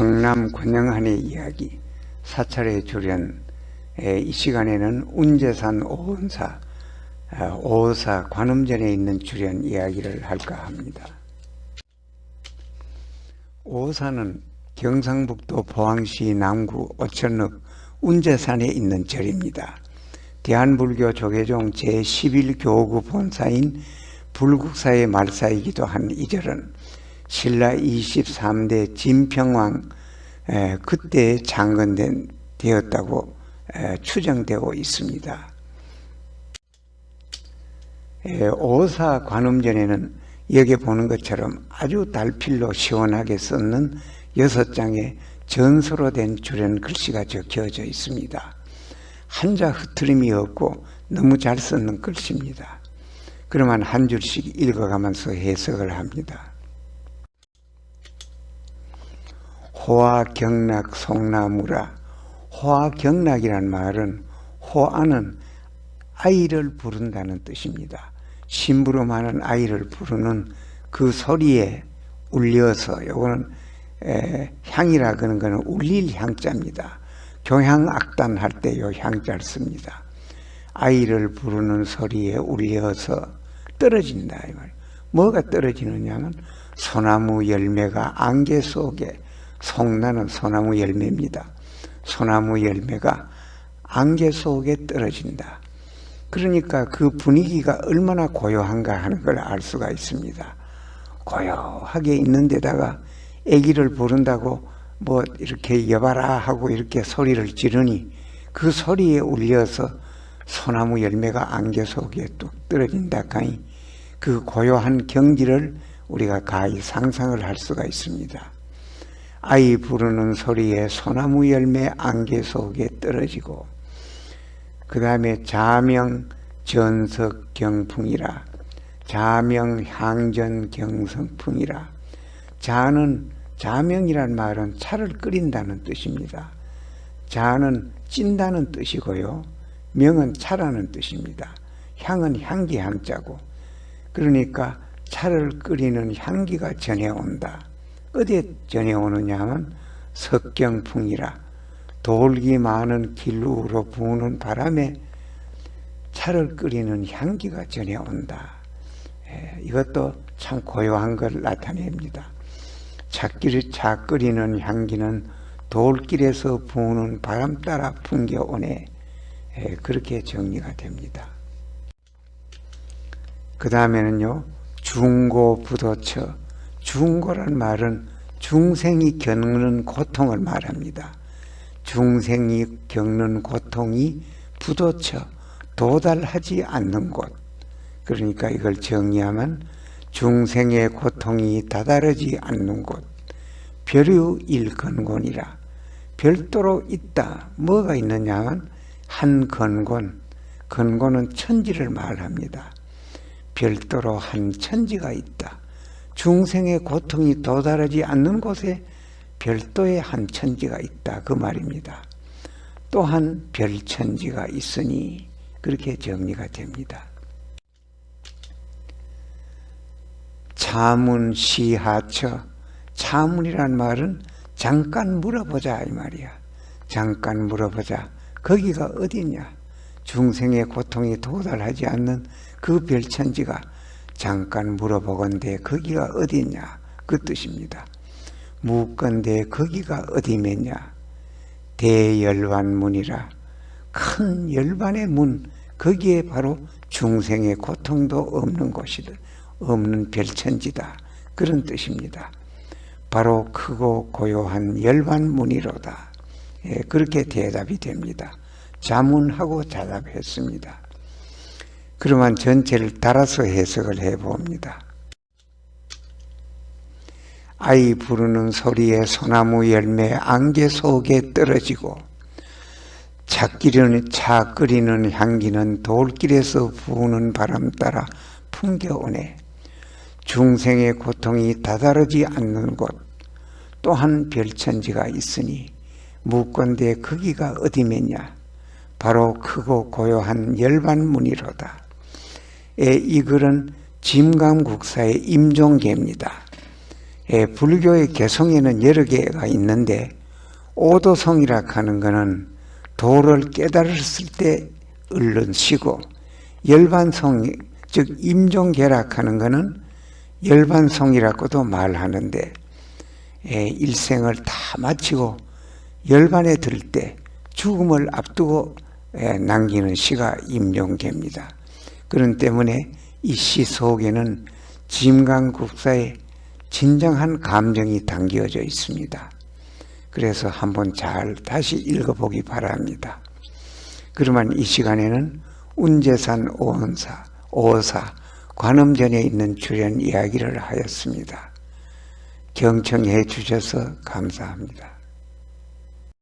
성남 권영한의 이야기 사찰의 에, 이 시간에는 운제산 오은사 아, 오사 관음전에 있는 주련 이야기를 할까 합니다. 오사는 경상북도 포항시 남구 오천읍 운제산에 있는 절입니다. 대한불교 조계종 제11교구 본사인 불국사의 말사이기도 한 이 절은 신라 23대 진평왕 에, 그때 장건된 되었다고 에, 추정되고 있습니다. 에, 오사 관음전에는 여기 보는 것처럼 아주 달필로 시원하게 썼는 여섯 장의 전서로 된 주련 글씨가 적혀져 있습니다. 한자 흐트림이 없고 너무 잘 썼는 글씨입니다. 그러면 한 줄씩 읽어가면서 해석을 합니다. 호화경락 송나무라 호화경락이란 말은 호아는 아이를 부른다는 뜻입니다. 심부름하는 아이를 부르는 그 소리에 울려서 요거는 에, 향이라 그런 거는 울릴 향자입니다. 교향악단 할 때 요 향자를 씁니다. 아이를 부르는 소리에 울려서 떨어진다 이 말. 뭐가 떨어지느냐면 소나무 열매가 안개 속에 송나는 소나무 열매입니다. 소나무 열매가 안개 속에 떨어진다. 그러니까 그 분위기가 얼마나 고요한가 하는 걸 알 수가 있습니다. 고요하게 있는 데다가 아기를 부른다고 뭐 이렇게 여봐라 하고 이렇게 소리를 지르니 그 소리에 울려서 소나무 열매가 안개 속에 뚝 떨어진다 하니 그 고요한 경지를 우리가 가히 상상을 할 수가 있습니다. 아이 부르는 소리에 소나무 열매 안개 속에 떨어지고 그 다음에 자명 전석 경풍이라 자명 향전 경성풍이라 자는 자명이란 말은 차를 끓인다는 뜻입니다. 자는 찐다는 뜻이고요. 명은 차라는 뜻입니다. 향은 향기 향자고 그러니까 차를 끓이는 향기가 전해온다. 어디에 전해오느냐 하면 석경풍이라 돌기 많은 길루로 부는 바람에 차를 끓이는 향기가 전해온다. 예, 이것도 참 고요한 걸 나타냅니다. 차끼리 차 끓이는 향기는 돌길에서 부는 바람 따라 풍겨오네. 예, 그렇게 정리가 됩니다. 그 다음에는요, 중고 부도처. 중고란 말은 중생이 겪는 고통을 말합니다. 중생이 겪는 고통이 부도처, 도달하지 않는 곳. 그러니까 이걸 정리하면 중생의 고통이 다다르지 않는 곳. 별유 일건곤이라. 별도로 있다. 뭐가 있느냐 하면 한 건곤. 건곤은 천지를 말합니다. 별도로 한 천지가 있다. 중생의 고통이 도달하지 않는 곳에 별도의 한 천지가 있다. 그 말입니다. 또한 별천지가 있으니 그렇게 정리가 됩니다. 자문 시하처 자문이란 말은 잠깐 물어보자 이 말이야. 잠깐 물어보자. 거기가 어디냐? 중생의 고통이 도달하지 않는 그 별천지가 잠깐 물어보건대 거기가 어디냐? 그 뜻입니다. 묻건대 거기가 어디면냐? 대열반문이라 큰 열반의 문 거기에 바로 중생의 고통도 없는 곳이다. 없는 별천지다. 그런 뜻입니다. 바로 크고 고요한 열반문이로다. 예, 그렇게 대답이 됩니다. 자문하고 대답했습니다. 그러면 전체를 따라서 해석을 해봅니다. 아이 부르는 소리에 소나무 열매 안개 속에 떨어지고 차 끓이는, 차 끓이는 향기는 돌길에서 부는 바람 따라 풍겨오네. 중생의 고통이 다다르지 않는 곳 또한 별천지가 있으니 묻건대 거기가 어디면냐 바로 크고 고요한 열반문이로다. 이 글은 진감국사의 임종계입니다. 예, 불교의 개성에는 여러 개가 있는데 오도성이라 하는 것은 도를 깨달았을 때 얼른 쉬고 열반성 즉 임종계락하는 것은 열반성이라고도 말하는데 예, 일생을 다 마치고 열반에 들 때 죽음을 앞두고 예, 남기는 시가 임종계입니다. 그런 때문에 이 시 속에는 진강국사의 진정한 감정이 담겨져 있습니다. 그래서 한번 잘 다시 읽어보기 바랍니다. 그러면 이 시간에는 운제산 오원사, 오사, 관음전에 있는 주련 이야기를 하였습니다. 경청해 주셔서 감사합니다.